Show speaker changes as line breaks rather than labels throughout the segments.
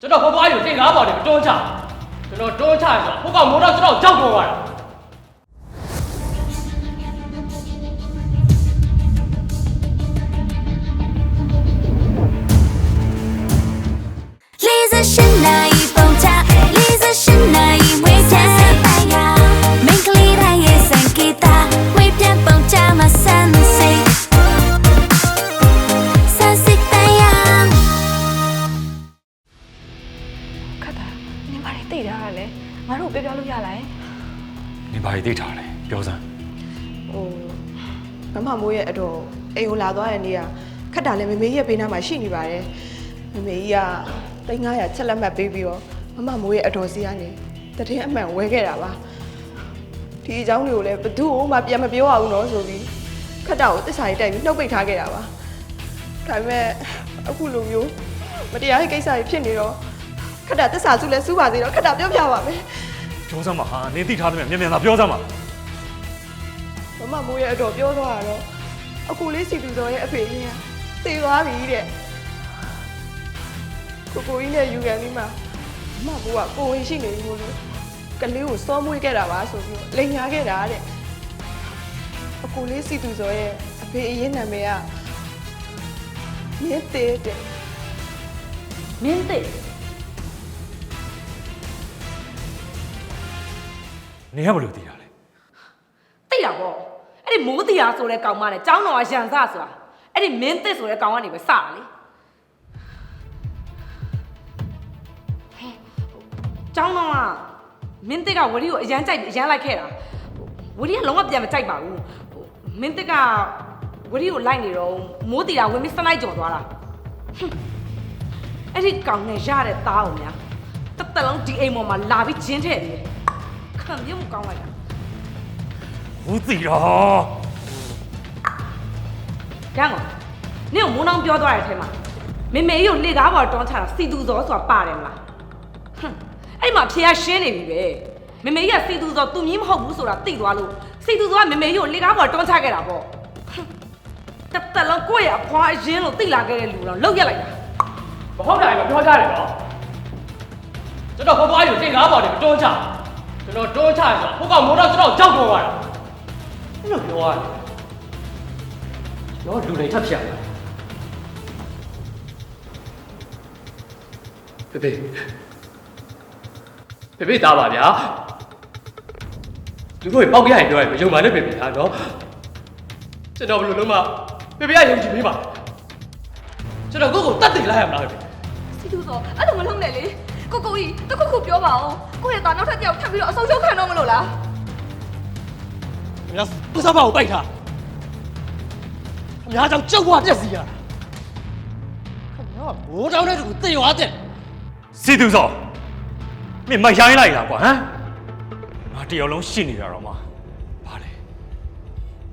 ကျွန်တော်ဟိုသွားယူတင်ကားပေါ်တယ်တွန်းချကျွန်တော်တွန်းချရဆိုဟိုကောင်မိုးတော့ကျွန်တော်ကြောက်ပေါ်သွားတာ
လေး
ဟိုမမမိုးရဲ့အတော်အိမ်ကိုလာသွားတဲ့နေ့ကခက်တာလည်းမမေရဲ့ဘေးနားမှာရှိနေပါတယ်မမေကြီးက3900ချက်လက်မှတ်ပေးပြီးတော့မမမိုးရဲ့အတော်စီကနေတည်င်းအမှန်ဝဲခဲ့တာပါဒီအကြောင်းတွေကိုလည်းဘသူ့ကိုမှပြန်မပြောအောင်တော့ဆိုပြီးခက်တာကိုတစ္ဆာကြီးတိုက်ပြီးနှုတ်ပိတ်ထားခဲ့တာပါဒါပေမဲ့အခုလိုမျိုးမတရားတဲ့ကိစ္စတွေဖြစ်နေတော့ခက်တာတစ္ဆာစုလဲစူးပါသေးတော့ခက်တာပြောပြပါမယ်
ပြောစမ်းပါဟာနင်သိထားတယ်မြန်မြန်သာပြောစမ်းပါ
မမမိုးရဲ့အတော်ပြောသွားတာတော့အကူလေးစီသူတော်ရဲ့အဖေကြီးကသေသွားပြီတဲ့ကိုကိုကြီးနဲ့ယူကန်လေးမှာမမမိုးကကိုဝင်ရှိနေပြီမို့လို့ကလေးကိုစောမွေးခဲ့တာပါဆိုပြီးတော့လိန်ညာခဲ့တာတဲ့အကူလေးစီသူတော်ရဲ့အဖေအရင်နာမည်ကမြင်းသေးတဲ့
မင်းသိ
နင်ကဘယ်လိုသိတာလဲ
သိတာပေါ့ အဲ့ဒီမိုးတီယာဆိုတဲ့ကောင်မနဲ့ចောင်းတော်ကရန်စဆိုတာအဲ့ဒီမင်းသစ်ဆိုတဲ့ကောင်ကနေပဲစတာလေဟဲ့ចောင်းတော်ကမင်းသစ်ကဝရီကိုအရန်ကြိုက်ပြီးအရန်လိုက်ခဲ့တာဝရီကလုံးဝပြန်မကြိုက်ပါဘူးဟိုမင်းသစ်ကဝရီကိုလိုက်နေတော့မိုးတီယာဝင်ပြီးစနိုက်ကြော်သွားတာဟွန်းအဲ့ဒီကောင်နဲ့ရတဲ့သားအောင်များတစ်သက်လုံးဒီအိမ်ပေါ်မှာလာပြီးဂျင်းထည့်နေတယ်ခံပြုံးကောင်းလိုက်တာ
ဘူးသိတော့
ရန်ကုန်နင့်ကိုမိုးနှောင်းပြောသွားတဲ့အထဲမှာမေမေကြီးကိုလေကားပေါ်တွန်းချတာစီသူဇောဆိုတာပါတယ်မလားဟွန်းအဲ့မှာဖြေရရှင်းနေပြီပဲမေမေကြီးကစီသူဇောသူမြင်းမဟုတ်ဘူးဆိုတာသိသွားလို့စီသူဇောကမေမေကြီးကိုလေကားပေါ်တွန်းချခဲ့တာပေါ့ဟွန်းတက်တက်လုံးကိုယ့်ရဲ့အဖွားအရင်လို့သိလာခဲ့တဲ့လူတော့လောက်ရက်လိုက်တာ
မဟုတ်တာလည်းပြောကြတယ်နော်ကျွန်တော်ဟိုသွားယူတင်ကားပေါ်တယ်တွန်းချကျွန်တော်တွန်းချရဆိုဟိုကောင်မိုးတော့ကျွန်တော်ကြောက်ပေါ်သွားတာ အဲ့လိုပြောရတယ်ကျွန်တော်လူတွေထပ်ဖြတ်တယ်ဖေဖေဖေဖေတားပါဗျာလူတို့ပေါက်ပြရင်ပြောရင်မယုံပါနဲ့ဖေဖေဟာနော်ကျွန်တော်ဘယ်လိုလုပ်မှဖေဖေကယုံကြည်ပေးပါကျွန်တော်ကိုယ့်ကိုတတ်တည်လိုက်ရမလားဖေဖေ
စီသူဆိုအဲ့လိုမလုပ်နဲ့လေကိုကိုကြီးတခုခုပြောပါအောင်ကိုရဲ့သားနောက်ထပ်တယောက်ထပ်ပြီးတော့အဆုံးရှုံးခံတော့မလို့လား။
မြတ်ပစပါကိုပိုက်ထား။အများကြောင့်ကြောက်ဝပြက်စီရတာ။ခင်ဗျားဘိုးတောင်းတဲ့တူသိသွားတဲ့
စီသူစောမင်းမရိုင်းလိုက်တာကွာဟမ်ငါတယောက်လုံးရှင်းနေတာတော့မှဘာလဲ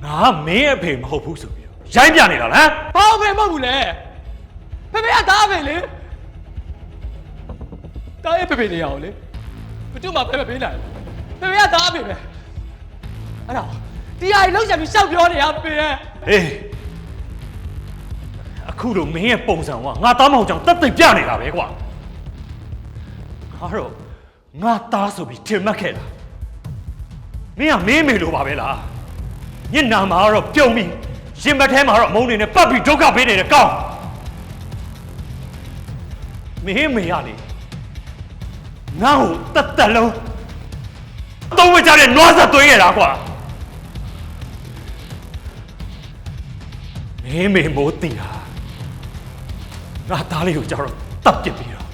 ငါကမင်းအဖေမဟုတ်ဘူးဆိုပြီးတော့ရိုင်းပြနေတာလားဟမ်။
ဘာပဲမဟုတ်ဘူးလေ။ဖေဖေကသားပဲလေ။တားရဲ့ဖေဖေနေရအောင်လေ။ဘယ်သူမှဖေဖေပေးနိုင်ဘူး။ဖေဖေကသားပဲပဲ။ အဲ့ဒါဒီဟာကြီးလောက်ချင်ပြီးရှောက်ပြောနေရဖေရဲ့
အေးအခုတော့မင်းရဲ့ပုံစံကငါသားမောင်ကြောင့်တက်သိပ်ပြနေတာပဲကွာငါတော့ငါသားဆိုပြီးထင်မှတ်ခဲ့တာမင်းကမင်းမေလိုပါပဲလားညနာမှာတော့ပြုံးပြီးရင်ဘတ်ထဲမှာတော့မုန်းနေနဲ့ပတ်ပြီးဒုက္ခပေးနေတဲ့ကောင်းမင်းမေရလေငါ့ကိုတက်တက်လုံးအသုံးဝကြတဲ့နွားဆက်သွင်းရတာကွာ မင်းမေမိုးတီတာငါသားလေးကိုကြောက်တော့တပ်ပစ်ပြီးတော့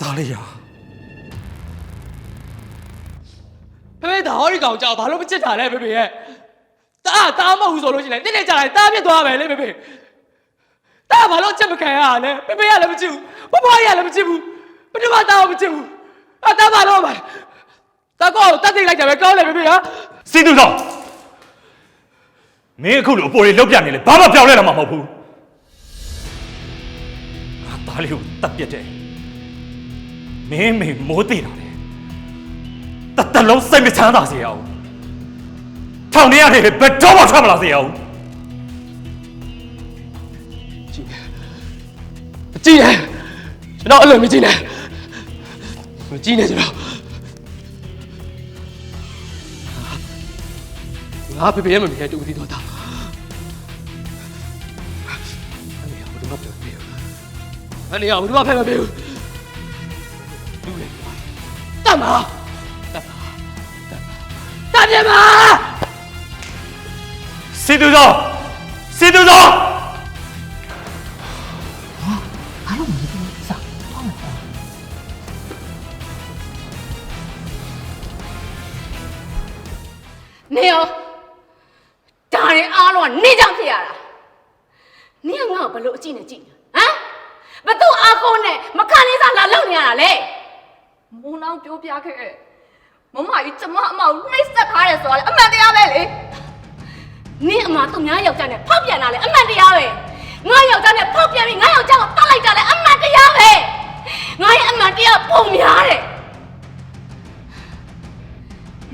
သားလေးရာ။
ဖေဖေဒါဟောဒီကောင်ကြောက်ဘာလို့မချစ်တာလဲဖေဖေရဲ့။တားတားမဟုတ်ဘူးဆိုလို့ရှိရင်နေ့နေ့ကြာလိုက်တားပြစ်သွားမယ်လေဖေဖေ။တားဘာလို့ချက်မခံရလဲ။ဖေဖေကလည်းမချစ်ဘူး။ဘဘကြီးကလည်းမချစ်ဘူး။ဘယ်သူမှတားမချစ်ဘူး။အတားဘာလို့မလဲ။ တားကောတတ်သိလိုက်တယ်ပဲကောင်းတယ်ဖေဖေဟာ။
စီသူတော်မင်းအခုလိုအပေါ်လေးလောက်ပြနေလေဘာမှပြောင်းလဲတော့မှာမဟုတ်ဘူးငါသားလေးကိုတပ်ပစ်တယ်မင်းမေမိုးတီတာလေတတ်တလုံးစိတ်မချမ်းသာစေရအောင်ထောင်ထဲရတယ်ဘယ်တော့မှထွက်မလာစေရအောင်
ကြည့်နေမကြည့်နဲ့ကျွန်တော်အဲ့လိုမကြည့်နဲ့မကြည့်နဲ့ကျွန်တော် ငါဖေဖေရဲ့မမေရဲ့တူတီတော့တာအဲ့ဒီဘာလို့မပြောပြဘူးအဲ့ဒီဘာလို့မဖက်မပြဘူးလူလေတတ်မှာတတ်မှာတတ်ပြမ
စီတူသောစီတူသော
နေရောဒါ ရင်အားလုံးကနေကြောင်ဖြစ်ရတာနေကငါ့ကိုဘလို့အကြည့်နဲ့ကြည့်ဟမ်ဘသူအားကိုနဲ့မခံလေးစားလာလုံနေရတာလေမုံနောင်ပြောပြခဲ့မမကြီးကျမအမောက်နှိမ့်ဆက်ထားတယ်ဆိုတော့လေအမှန်တရားပဲလေနင်းအမသူများယောက်ျားနဲ့ဖောက်ပြန်တာလေအမှန်တရားပဲငါယောက်ျားနဲ့ဖောက်ပြန်ပြီးငါယောက်ျားကိုတတ်လိုက်တာလေအမှန်တရားပဲငါရဲ့အမှန်တရားပုံများတယ်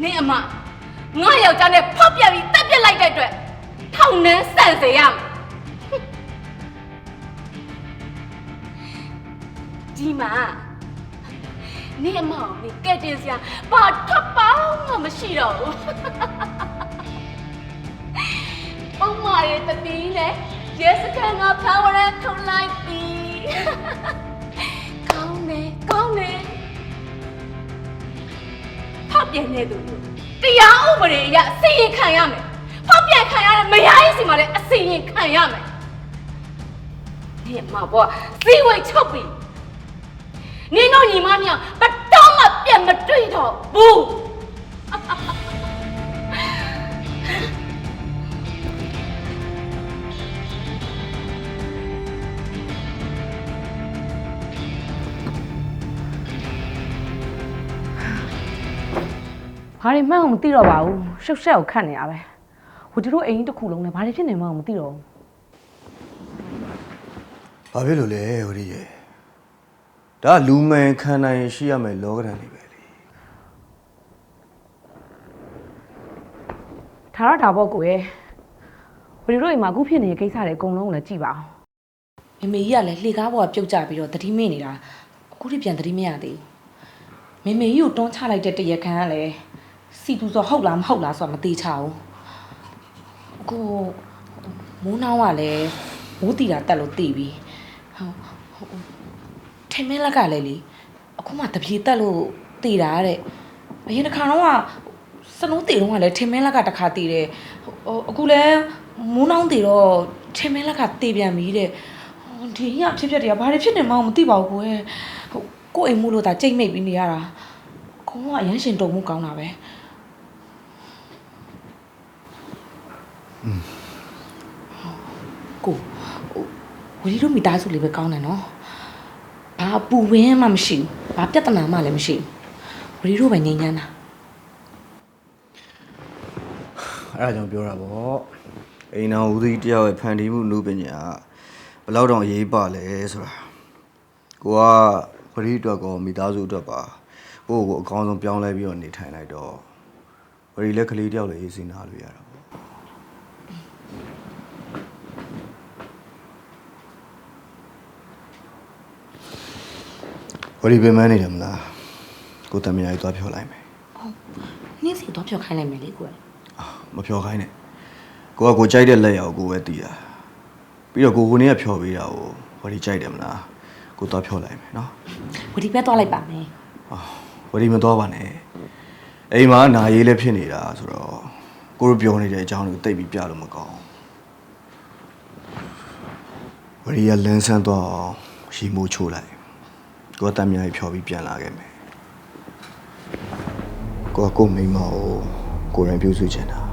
နင်းအမငါယောက်ျားနဲ့ဖောက်ပြန်ပြီးတက်ပြစ်လိုက်တဲ့အတွက် ထောင်နှန်းဆန့်စေရမယ်ဒီမှာနင်းအမောင်နင်းကဲတင်စရာဘာထပ်ပေါင်းမှမရှိတော့ဘူးပုံမာရဲ့တတိနဲ့ရဲစခန်းကဖမ်းဝရမ်းထုတ်လိုက်ပြီကောင်းနေကောင်းနေဖောက်ပြန်နေသူတရားဥပဒေအရအစီရင်ခံရမယ် ဖောက်ပြန်ခံရတဲ့မယားကြီးစီမှာလည်းအစီရင်ခံရမယ်ဒီမှာဘောစီဝိတ်ချုပ်ပြီနင်တို့ညီမမြောင်ဘတော်မှပြန်မတွေ့တော့ဘူး
ဘာတွေမှန်းအောင်မသိတော့ပါဘူးရှုပ်ရှက်ကိုခတ်နေရပဲ ဟိုဒီတို့အိမ်ကြီးတစ်ခုလုံးနဲ့ဘာတွေဖြစ်နေမှန်းအောင်မသိတော့ဘူး
ဘာဖြစ်လို့လဲဟိုဒီရဲ့ဒါကလူမှန်ခံနိုင်ရင်ရှိရမယ်လောကဓာတ်တွေပဲလေ
ဒါတော့ဒါပေါ့ကိုရဲ့ဟိုဒီတို့အိမ်မှာအခုဖြစ်နေတဲ့ကိစ္စတွေအကုန်လုံးကိုလည်းကြည့်ပါအောင်မမေကြီးကလည်းလှေကားပေါ်ကပြုတ်ကျပြီးတော့သတိမေ့နေတာအခုထိပြန်သတိမရသေးဘူးမမေကြီးကိုတွန်းချလိုက်တဲ့တရခံကလည်းစီတူဆိုဟုတ်လားမဟုတ်လားဆိုတာမသိချဘူး အခုမိုးနှောင်းကလည်းမိုးတီတာတက်လို့သိပြီဟုတ်ဟုတ်ထင်မင်းလက်ကလည်းလေအခုမှတပြေတက်လို့သိတာတဲ့အရင်တစ်ခါတော့ကစလုံးတေတော့ကလည်းထင်မင်းလက်ကတစ်ခါတေတယ်ဟိုအခုလည်းမိုးနှောင်းတေတော့ထင်မင်းလက်ကတေပြန်ပြီတဲ့ဟိုဒီညဖြစ်ဖြစ်တွေကဘာတွေဖြစ်နေမှန်းမသိပါဘူးကိုယ်ဟိုကိုယ့်အိမ်မို့လို့ဒါကြိတ်မိတ်ပြီးနေရတာကိုကအရန်ရှင်တုံမှုကောင်းတာပဲ ကိုဟိုဝီဒီတို့မိသားစုလေးပဲကောင်းတယ်နော်ဘာပူဝင်းမှမရှိဘူးဘာပြဿနာမှလည်းမရှိဘူးဝီဒီတို့ပဲငြိမ်းချမ်းတာ
အဲ့ဒါကြောင့်ပြောတာပေါ့အိမ်တော်ဦးစီးတယောက်ရဲ့ဖန်တီးမှုနုပညာကဘယ်လောက်တောင်အရေးပါလဲဆိုတာကိုကပရိအတွက်ကောမိသားစုအတွက်ပါကိုယ့်ကိုအကောင်းဆုံးပြောင်းလဲပြီးတော့နေထိုင်လိုက်တော့ပရိလက်ကလေးတယောက်လည်းအေးစင်းနာလို့ရတာပေါ့ ပရိပင်မနေတယ်မလားကိုတမယာကြီးသွားပြောလိုက်မယ်
နင်းစီတော့ဖြောက်ခိုင်းလိုက်မယ်လေကိုယ်
အာမဖြော်ခိုင်းနဲ့ကိုကကိုကြိုက်တဲ့လက်ရောက်ကိုပဲတီးတာပြီးတော့ကိုကိုနေကဖြော်ပေးတာကိုဝရီကြိုက်တယ်မလားကိုသွားဖြော်လိုက်မယ်နော်
ဝတီပဲသွားလိုက်ပါမယ်
အာဝရီမသွားပါနဲ့အိမ်မှာနာရေးလည်းဖြစ်နေတာဆိုတော့ကိုတို့ပြောနေတဲ့အကြောင်းကိုတိတ်ပြီးပြလို့မကောင်းဝရီကလန်းဆန်းသွားအောင်ရီမိုးချိုးလိုက် ကိုကတမ်းမြားကြီးဖြော်ပြီးပြန်လာခဲ့မယ်ကိုကကိုမိန်းမကိုကိုယ်ရင်ပြုစုချင်တာ